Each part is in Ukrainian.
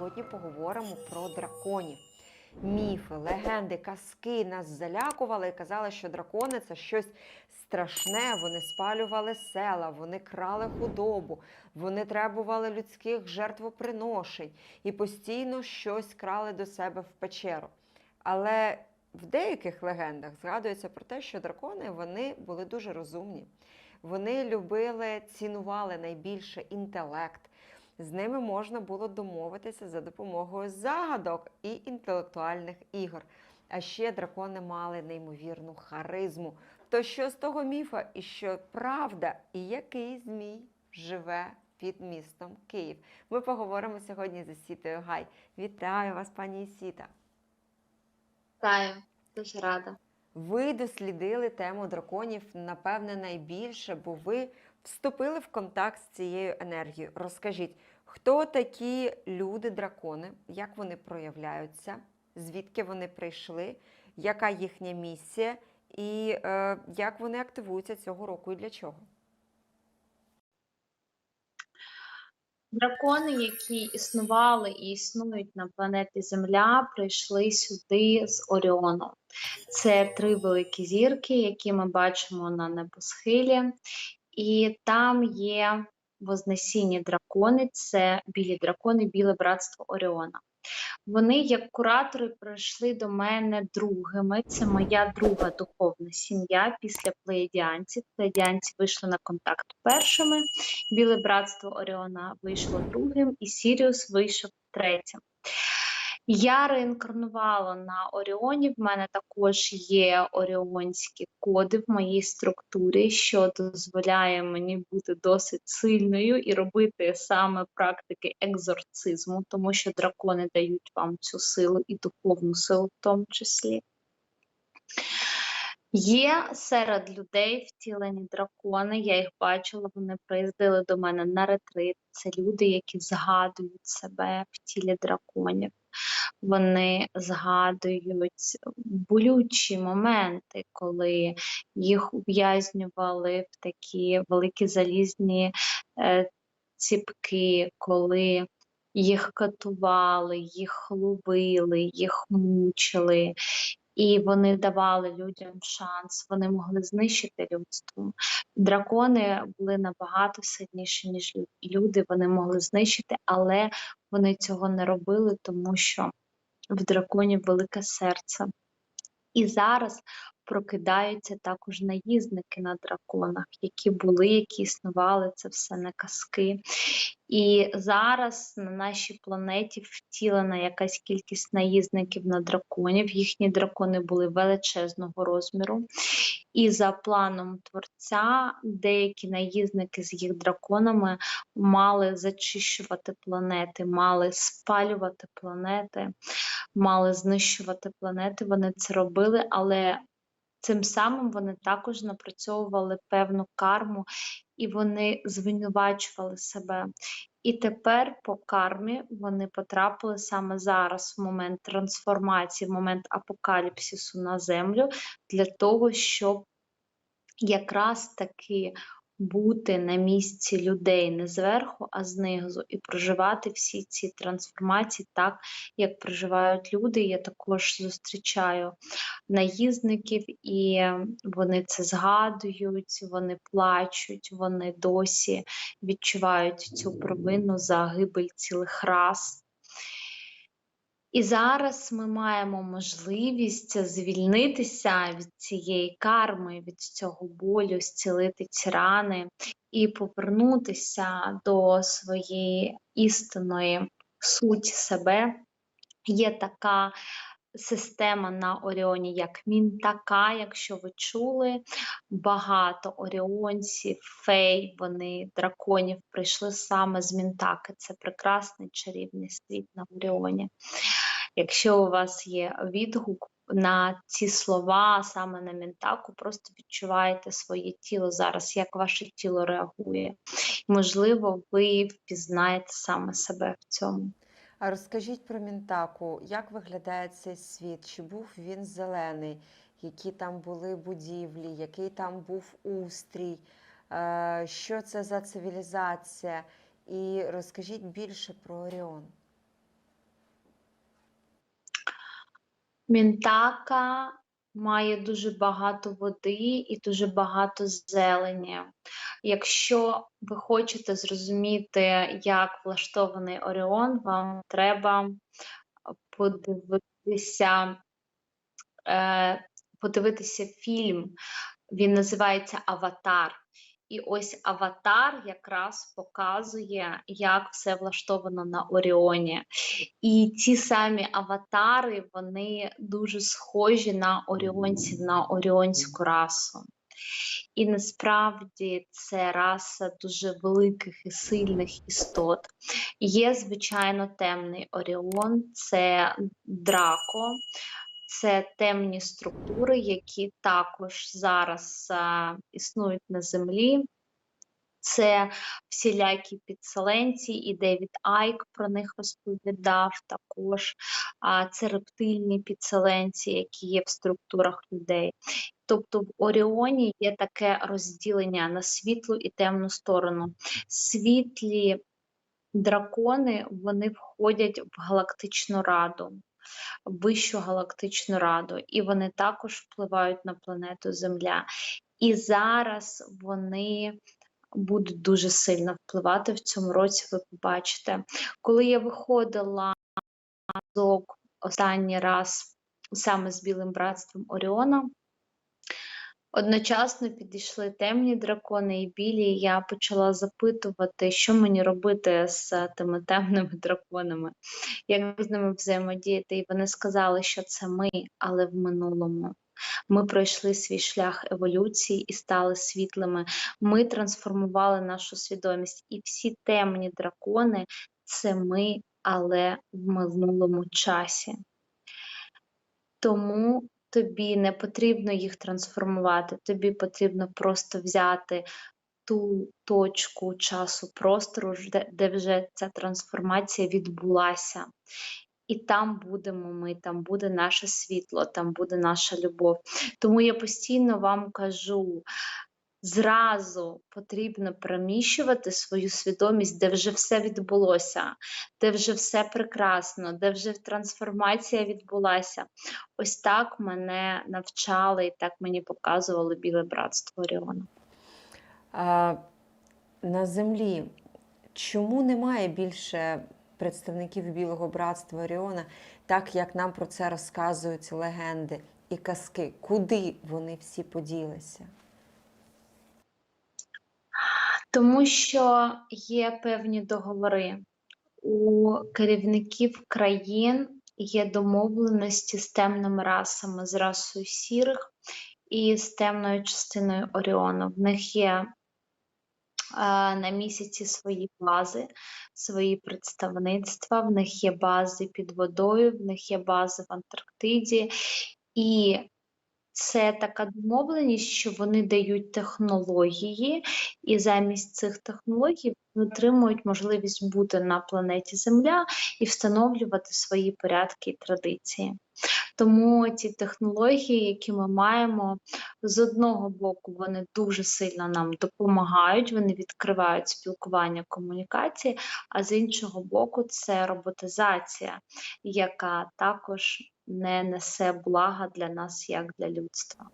сьогодні поговоримо про драконів. Міфи, легенди, казки нас залякували і казали, що дракони це щось страшне. Вони спалювали села, вони крали худобу, вони требували людських жертвоприношень і постійно щось крали до себе в печеру. Але в деяких легендах згадується про те, що дракони вони були дуже розумні. Вони любили, цінували найбільше інтелект. З ними можна було домовитися за допомогою загадок і інтелектуальних ігор. А ще дракони мали неймовірну харизму. То що з того міфа, і що правда, і який змій живе під містом Київ? Ми поговоримо сьогодні з Сітою Гай. Вітаю вас, пані Сіта. Вітаю, дуже рада. Ви дослідили тему драконів, напевне, найбільше, бо ви вступили в контакт з цією енергією. Розкажіть, хто такі люди-дракони, як вони проявляються, звідки вони прийшли, яка їхня місія, і е, як вони активуються цього року і для чого? Дракони, які існували і існують на планеті Земля, прийшли сюди з Оріону. Це три великі зірки, які ми бачимо на небосхилі, і там є вознесінні дракони, це білі дракони, біле братство Оріона. Вони, як куратори, прийшли до мене другими. Це моя друга духовна сім'я після плеєдіанців. Плеєдіанці вийшли на контакт першими. Біле братство Оріона вийшло другим, і Сіріус вийшов третім. Я реінкарнувала на Оріоні. В мене також є оріонські коди в моїй структурі, що дозволяє мені бути досить сильною і робити саме практики екзорцизму, тому що дракони дають вам цю силу і духовну силу в тому числі. Є серед людей втілені дракони, я їх бачила, вони приїздили до мене на ретрит. Це люди, які згадують себе в тілі драконів. Вони згадують болючі моменти, коли їх ув'язнювали в такі великі залізні е, ціпки, коли їх катували, їх ловили, їх мучили. І вони давали людям шанс, вони могли знищити людство. Дракони були набагато сильніші, ніж люди. Вони могли знищити, але вони цього не робили, тому що в драконів велике серце. І зараз прокидаються також наїзники на драконах, які були, які існували, це все не казки. І зараз на нашій планеті втілена якась кількість наїзників на драконів. Їхні дракони були величезного розміру. І за планом творця, деякі наїзники з їх драконами мали зачищувати планети, мали спалювати планети, мали знищувати планети. Вони це робили, але цим самим вони також напрацьовували певну карму і вони звинувачували себе. І тепер по кармі вони потрапили саме зараз, в момент трансформації, в момент апокаліпсису на землю, для того, щоб якраз таки бути на місці людей не зверху, а знизу, і проживати всі ці трансформації так, як проживають люди. Я також зустрічаю наїзників, і вони це згадують, вони плачуть, вони досі відчувають цю провину за гибель цілих рас. І зараз ми маємо можливість звільнитися від цієї карми, від цього болю, зцілити ці рани і повернутися до своєї істинної суті себе. Є така система на Оріоні, як Мінтака, якщо ви чули, багато оріонців, фей, вони драконів прийшли саме з Мінтаки. Це прекрасний чарівний світ на Оріоні. Якщо у вас є відгук на ці слова, саме на Мінтаку, просто відчуваєте своє тіло зараз, як ваше тіло реагує. Можливо, ви впізнаєте саме себе в цьому. А Розкажіть про Мінтаку, як виглядає цей світ? Чи був він зелений? Які там були будівлі, який там був устрій? Е, що це за цивілізація? І розкажіть більше про Оріон. Мінтака має дуже багато води і дуже багато зелені. Якщо ви хочете зрозуміти, як влаштований Оріон, вам треба подивитися, е, подивитися фільм. Він називається Аватар. І ось Аватар якраз показує, як все влаштовано на Оріоні. І ці самі аватари, вони дуже схожі на оріонців, на оріонську расу. І насправді це раса дуже великих і сильних істот. Є, звичайно, темний Оріон, це Драко, це темні структури, які також зараз а, існують на Землі. Це всілякі підселенці, і Девід Айк про них розповідав також. А це рептильні підселенці, які є в структурах людей. Тобто в Оріоні є таке розділення на світлу і темну сторону. Світлі дракони вони входять в галактичну раду, вищу галактичну раду, і вони також впливають на планету Земля. І зараз вони будуть дуже сильно впливати в цьому році. Ви побачите, коли я виходила останній раз саме з білим братством Оріона. Одночасно підійшли темні дракони і білі, і я почала запитувати, що мені робити з тими темними драконами, як з ними взаємодіяти. І вони сказали, що це ми, але в минулому. Ми пройшли свій шлях еволюції і стали світлими. Ми трансформували нашу свідомість. І всі темні дракони це ми, але в минулому часі. Тому тобі не потрібно їх трансформувати, тобі потрібно просто взяти ту точку часу простору, де, вже ця трансформація відбулася. І там будемо ми, там буде наше світло, там буде наша любов. Тому я постійно вам кажу: зразу потрібно переміщувати свою свідомість, де вже все відбулося, де вже все прекрасно, де вже трансформація відбулася. Ось так мене навчали і так мені показувало біле братство Оріона. А, на землі чому немає більше представників Білого братства Оріона, так як нам про це розказують легенди і казки? Куди вони всі поділися? Тому що є певні договори у керівників країн. Є домовленості з темними расами, з расою сірих і з темною частиною Оріону. В них є е, на місяці свої бази, свої представництва, в них є бази під водою, в них є бази в Антарктиді, і це така домовленість, що вони дають технології, і замість цих технологій вони отримують можливість бути на планеті Земля і встановлювати свої порядки і традиції. Тому ці технології, які ми маємо, з одного боку, вони дуже сильно нам допомагають, вони відкривають спілкування, комунікації, а з іншого боку, це роботизація, яка також не несе блага для нас як для людства.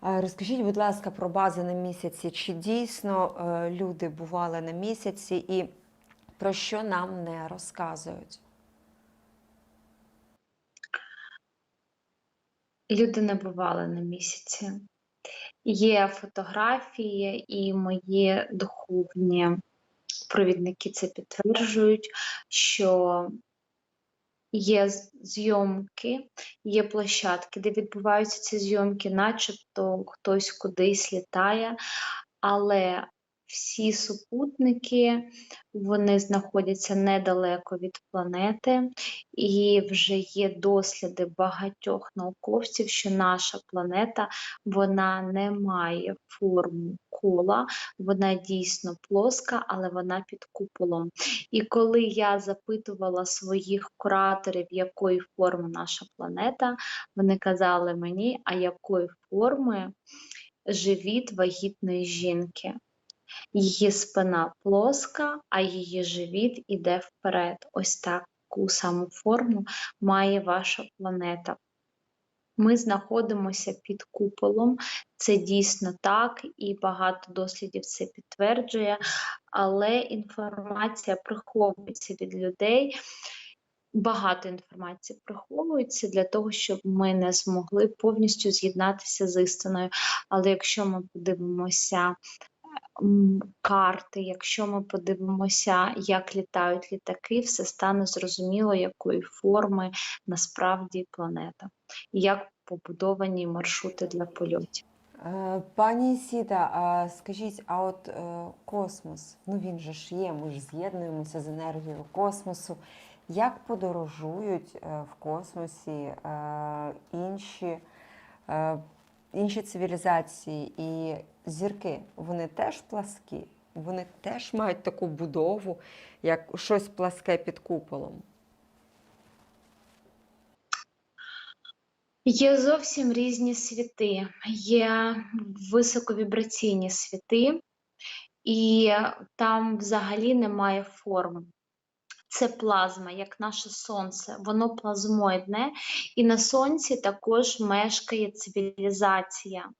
Розкажіть, будь ласка, про бази на місяці. Чи дійсно е, люди бували на місяці і про що нам не розказують? Люди не бували на місяці. Є фотографії, і мої духовні провідники це підтверджують, що є зйомки, є площадки, де відбуваються ці зйомки, начебто хтось кудись літає, але всі супутники вони знаходяться недалеко від планети, і вже є досліди багатьох науковців, що наша планета вона не має форму кола, вона дійсно плоска, але вона під куполом. І коли я запитувала своїх кураторів, якої форми наша планета, вони казали мені, а якої форми живіт вагітної жінки. Її спина плоска, а її живіт іде вперед. Ось таку саму форму має ваша планета. Ми знаходимося під куполом. Це дійсно так, і багато дослідів це підтверджує, але інформація приховується від людей. Багато інформації приховується для того, щоб ми не змогли повністю з'єднатися з істиною. Але якщо ми подивимося карти, якщо ми подивимося, як літають літаки, все стане зрозуміло, якої форми насправді планета, і як побудовані маршрути для польотів. Е, Пані Сіта, а скажіть, а от е, космос, ну він же ж є, ми ж з'єднуємося з енергією космосу. Як подорожують е, в космосі інші, інші цивілізації і зірки? Вони теж пласкі, вони теж мають таку будову, як щось пласке під куполом. Є зовсім різні світи, є високовібраційні світи, і там взагалі немає форми. Це плазма, як наше сонце, воно плазмоїдне, і на сонці також мешкає цивілізація.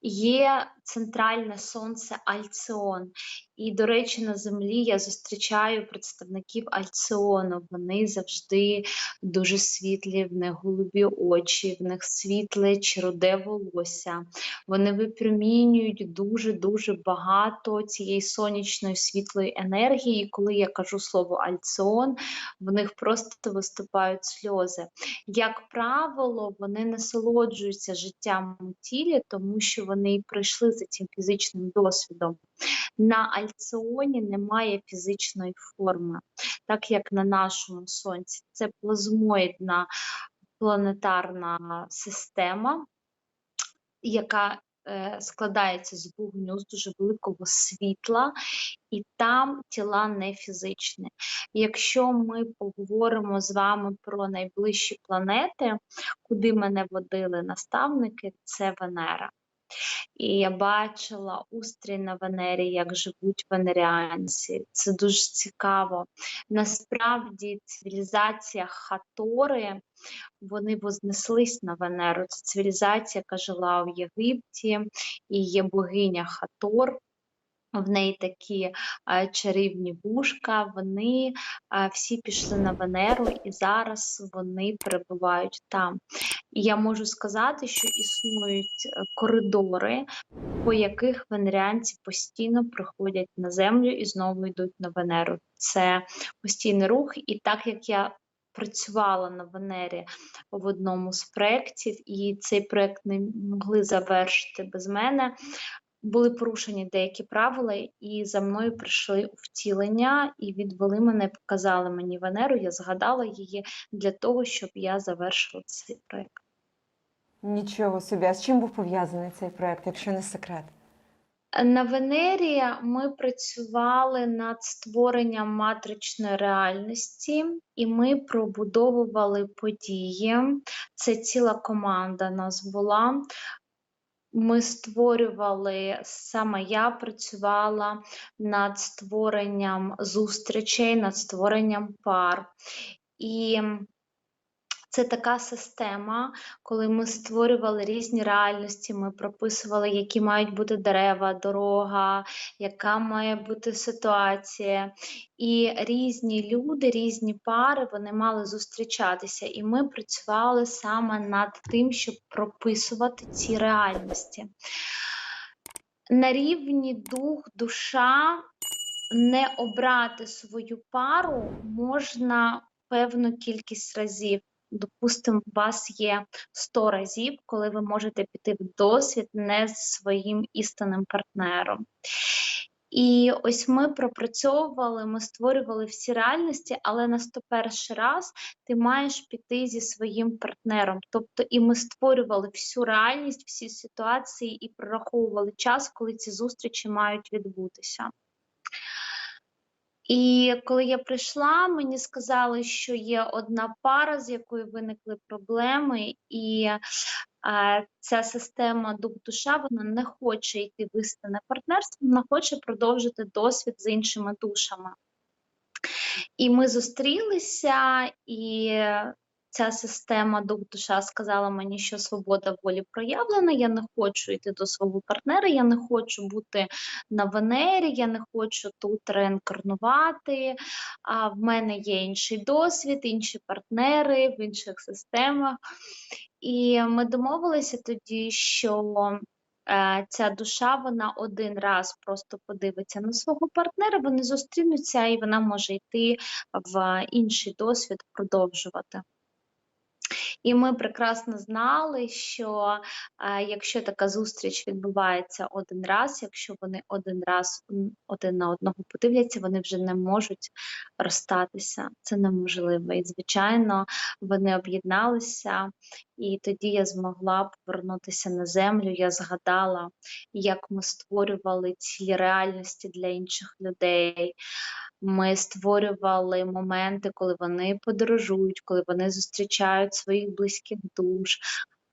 Є центральне сонце Альціон. І, до речі, на землі я зустрічаю представників Альціону. Вони завжди дуже світлі, в них голубі очі, в них світле чи волосся. Вони випромінюють дуже-дуже багато цієї сонячної світлої енергії. І коли я кажу слово Альціон, в них просто виступають сльози. Як правило, вони насолоджуються життям у тілі, тому що вони пройшли за цим фізичним досвідом. На Альціоні немає фізичної форми, так як на нашому сонці. Це плазмоїдна планетарна система, яка е, складається з вогню, з дуже великого світла, і там тіла не фізичні. Якщо ми поговоримо з вами про найближчі планети, куди мене водили наставники, це Венера. І я бачила устрій на Венері, як живуть венеріанці. Це дуже цікаво. Насправді, цивілізація Хатори, вони вознеслись на Венеру. Це цивілізація, яка жила в Єгипті, і є богиня Хатор. В неї такі е, чарівні вушка, вони е, всі пішли на Венеру, і зараз вони перебувають там. І я можу сказати, що існують е, коридори, по яких венеріанці постійно приходять на землю і знову йдуть на Венеру. Це постійний рух, і так як я працювала на Венері в одному з проєктів, і цей проєкт не могли завершити без мене. Були порушені деякі правила, і за мною прийшли втілення і відвели мене, показали мені Венеру. Я згадала її для того, щоб я завершила цей проєкт. Нічого собі. А з чим був пов'язаний цей проект, якщо не секрет? На Венері ми працювали над створенням матричної реальності, і ми пробудовували події. Це ціла команда нас була. Ми створювали, саме я працювала над створенням зустрічей, над створенням пар. І це така система, коли ми створювали різні реальності, ми прописували, які мають бути дерева, дорога, яка має бути ситуація. І різні люди, різні пари вони мали зустрічатися. І ми працювали саме над тим, щоб прописувати ці реальності. На рівні дух, душа не обрати свою пару можна певну кількість разів. Допустимо, у вас є 100 разів, коли ви можете піти в досвід не з своїм істинним партнером. І ось ми пропрацьовували, ми створювали всі реальності, але на 101 раз ти маєш піти зі своїм партнером. Тобто, і ми створювали всю реальність, всі ситуації і прораховували час, коли ці зустрічі мають відбутися. І коли я прийшла, мені сказали, що є одна пара, з якою виникли проблеми, і е, ця система дух-душа вона не хоче йти в істинне партнерство, вона хоче продовжити досвід з іншими душами. І ми зустрілися, і ця система дух душа сказала мені, що свобода волі проявлена. Я не хочу йти до свого партнера, я не хочу бути на Венері, я не хочу тут реінкарнувати. А в мене є інший досвід, інші партнери в інших системах. І ми домовилися тоді, що е, ця душа вона один раз просто подивиться на свого партнера, вони зустрінуться, і вона може йти в інший досвід продовжувати. І ми прекрасно знали, що е, якщо така зустріч відбувається один раз, якщо вони один раз один на одного подивляться, вони вже не можуть розстатися. Це неможливо. І, звичайно, вони об'єдналися, і тоді я змогла повернутися на землю. Я згадала, як ми створювали цілі реальності для інших людей. Ми створювали моменти, коли вони подорожують, коли вони зустрічають своїх близьких душ,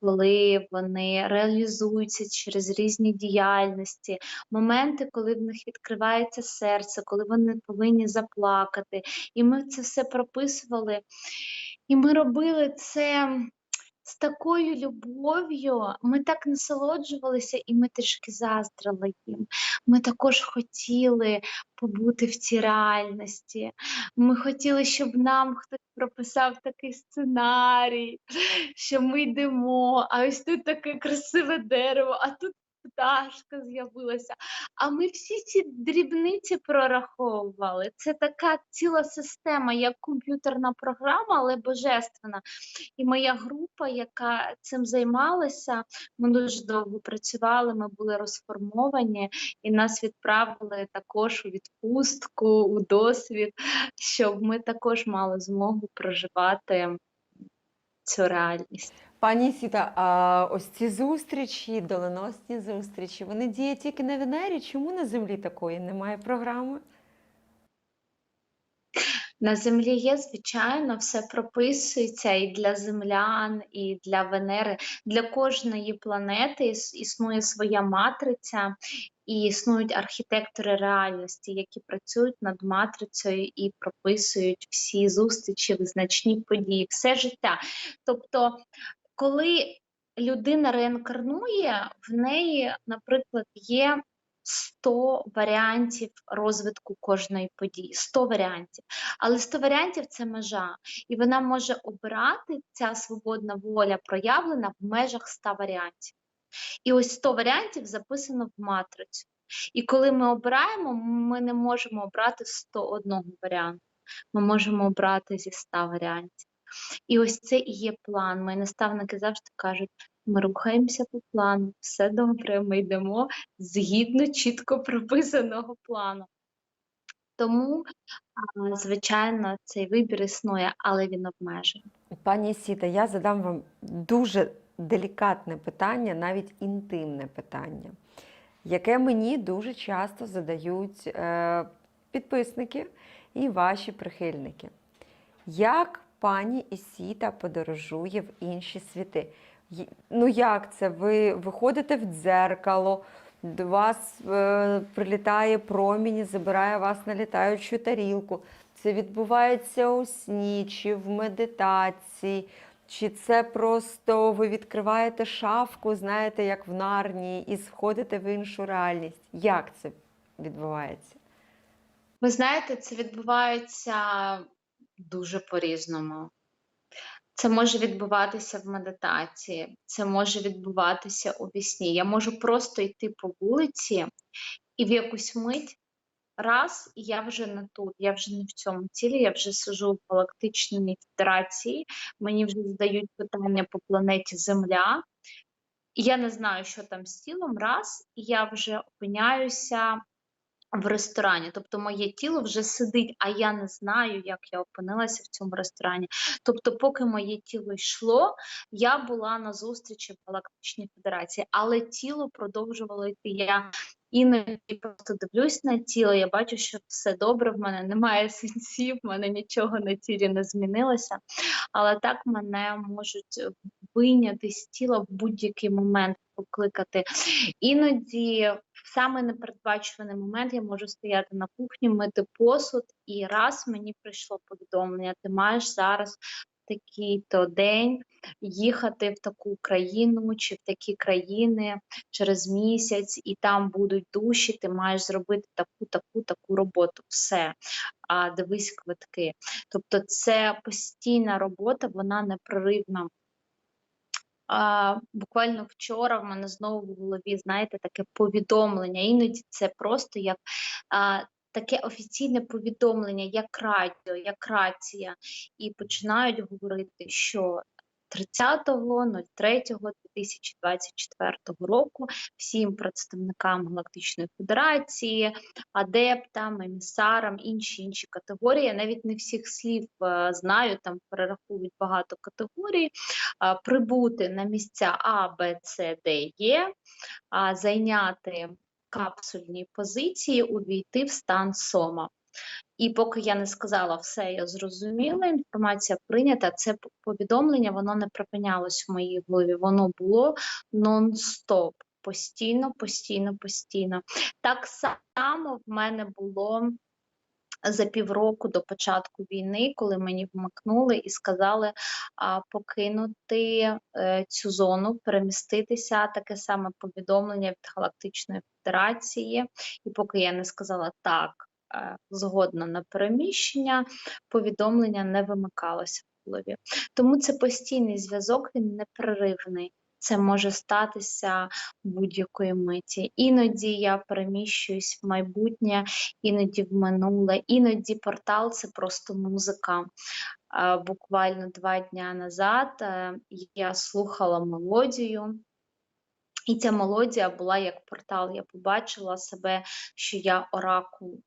коли вони реалізуються через різні діяльності, моменти, коли в них відкривається серце, коли вони повинні заплакати. І ми це все прописували. І ми робили це з такою любов'ю. Ми так насолоджувалися, і ми трішки заздрили їм. Ми також хотіли побути в цій реальності. Ми хотіли, щоб нам хтось прописав такий сценарій, що ми йдемо, а ось тут таке красиве дерево, а тут пташка з'явилася. А ми всі ці дрібниці прораховували. Це така ціла система, як комп'ютерна програма, але божественна. І моя група, яка цим займалася, ми дуже довго працювали, ми були розформовані, і нас відправили також у відпустку, у досвід, щоб ми також мали змогу проживати цю реальність. Пані Сіта, а ось ці зустрічі, доленосні зустрічі, вони діють тільки на Венері. Чому на землі такої немає програми? На землі є, звичайно, все прописується і для землян, і для Венери. Для кожної планети існує своя матриця, і існують архітектори реальності, які працюють над матрицею і прописують всі зустрічі, визначні події, все життя. Тобто, коли людина реінкарнує, в неї, наприклад, є 100 варіантів розвитку кожної події, 100 варіантів. Але 100 варіантів це межа, і вона може обирати ця свободна воля проявлена в межах 100 варіантів. І ось 100 варіантів записано в матрицю. І коли ми обираємо, ми не можемо обрати 101 варіант. Ми можемо обрати зі 100 варіантів. І ось це і є план. Мої наставники завжди кажуть: ми рухаємося по плану, все добре, ми йдемо згідно чітко прописаного плану. Тому, звичайно, цей вибір існує, але він обмежений. Пані Сіта, я задам вам дуже делікатне питання, навіть інтимне питання, яке мені дуже часто задають е, підписники і ваші прихильники. Як пані Ісіта подорожує в інші світи? Ну як це? Ви виходите в дзеркало, до вас е, прилітає промінь, забирає вас на літаючу тарілку. Це відбувається у сні чи в медитації, чи це просто ви відкриваєте шафку, знаєте, як в Нарнії, і сходите в іншу реальність. Як це відбувається? Ви знаєте, це відбувається дуже по-різному. Це може відбуватися в медитації, це може відбуватися у вісні. Я можу просто йти по вулиці, і в якусь мить раз, і я вже не тут, я вже не в цьому тілі, я вже сижу в галактичній федерації, мені вже задають питання по планеті Земля. Я не знаю, що там з тілом, раз, і я вже опиняюся в ресторані. Тобто моє тіло вже сидить, а я не знаю, як я опинилася в цьому ресторані. Тобто, поки моє тіло йшло, я була на зустрічі в Галактичній Федерації, але тіло продовжувало йти. Я іноді просто дивлюсь на тіло, я бачу, що все добре, в мене немає синців, в мене нічого на тілі не змінилося. Але так мене можуть вийняти з тіла в будь-який момент, покликати. Іноді в саме непередбачуваний момент я можу стояти на кухні, мити посуд, і раз мені прийшло повідомлення: ти маєш зараз такий-то день їхати в таку країну чи в такі країни через місяць, і там будуть душі, ти маєш зробити таку, таку, таку роботу. Все, а дивись квитки. Тобто, це постійна робота, вона непреривна. А, буквально вчора в мене знову в голові, знаєте, таке повідомлення. Іноді це просто як а, таке офіційне повідомлення, як радіо, як рація, і починають говорити, що 30.03.2024 року всім представникам Галактичної Федерації, адептам, емісарам, інші інші категорії. Я навіть не всіх слів е, знаю, там перераховують багато категорій. Прибути на місця А, Б, С, Д, Е, зайняти капсульні позиції, увійти в стан сома. І поки я не сказала все, я зрозуміла, інформація прийнята. Це повідомлення, воно не припинялось в моїй голові, воно було нон-стоп. Постійно, постійно, постійно. Так само в мене було за півроку до початку війни, коли мені вмикнули і сказали а, покинути е, цю зону, переміститися. Таке саме повідомлення від Галактичної Федерації. І поки я не сказала так, згодна на переміщення, повідомлення не вимикалося в голові. Тому це постійний зв'язок, він непреривний. Це може статися будь-якої миті. Іноді я переміщуюсь в майбутнє, іноді в минуле, іноді портал це просто музика. Е, Буквально два дня назад е, я слухала мелодію. І ця мелодія була як портал. Я побачила себе, що я оракул,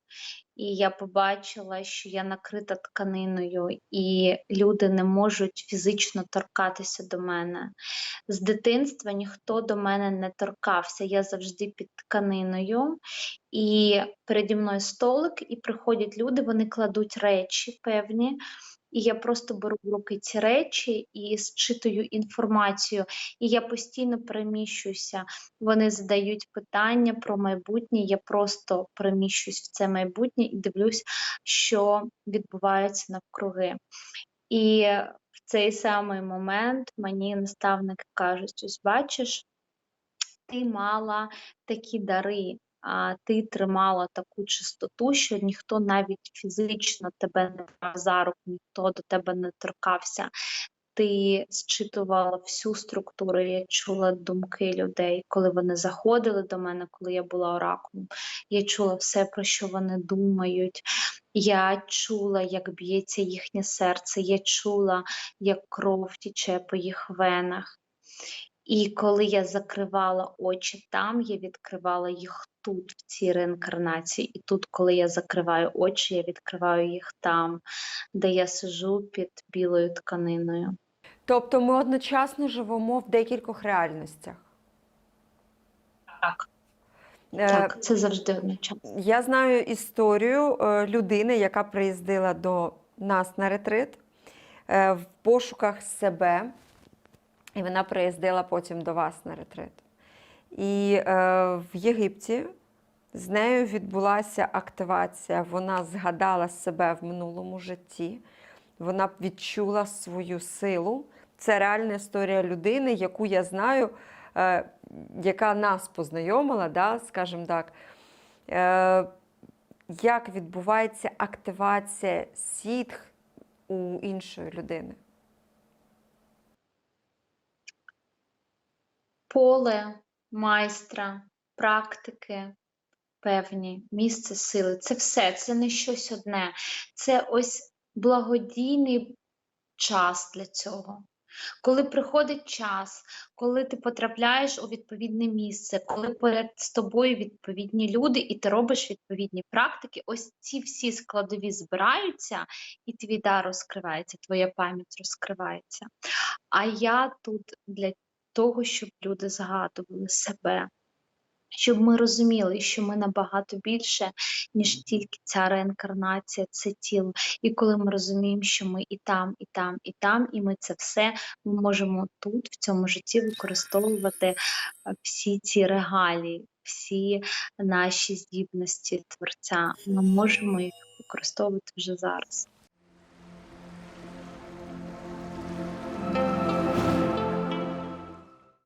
і я побачила, що я накрита тканиною, і люди не можуть фізично торкатися до мене. З дитинства ніхто до мене не торкався. Я завжди під тканиною, і переді мною столик, і приходять люди, вони кладуть речі певні. І я просто беру в руки ці речі і зчитую інформацію, і я постійно переміщуюся. Вони задають питання про майбутнє. Я просто переміщуюсь в це майбутнє і дивлюсь, що відбувається навкруги. І в цей самий момент мені наставники кажуть: ось бачиш, ти мала такі дари. А ти тримала таку чистоту, що ніхто навіть фізично тебе не брав за руку, ніхто до тебе не торкався. Ти зчитувала всю структуру, я чула думки людей, коли вони заходили до мене, коли я була оракулом. Я чула все, про що вони думають. Я чула, як б'ється їхнє серце, я чула, як кров тіче по їх венах. І коли я закривала очі там, я відкривала їх тут, в цій реінкарнації. І тут, коли я закриваю очі, я відкриваю їх там, де я сижу під білою тканиною. Тобто ми одночасно живемо в декількох реальностях. Так, Е, так, це завжди одночасно. Я знаю історію е, людини, яка приїздила до нас на ретрит е, в пошуках себе, і вона приїздила потім до вас на ретрит. І е, в Єгипті з нею відбулася активація. Вона згадала себе в минулому житті, вона відчула свою силу. Це реальна історія людини, яку я знаю, е, яка нас познайомила, да, скажімо так. Е, як відбувається активація сітх у іншої людини? Поле майстра, практики певні, місце сили це все, це не щось одне. Це ось благодійний час для цього. Коли приходить час, коли ти потрапляєш у відповідне місце, коли поряд з тобою відповідні люди, і ти робиш відповідні практики, ось ці всі складові збираються, і твій дар розкривається, твоя пам'ять розкривається. А я тут для того, щоб люди згадували себе, щоб ми розуміли, що ми набагато більше, ніж тільки ця реінкарнація, це тіло. І коли ми розуміємо, що ми і там, і там, і там, і ми це все ми можемо тут, в цьому житті, використовувати е, всі ці регалії, всі наші здібності творця. Ми можемо їх використовувати вже зараз.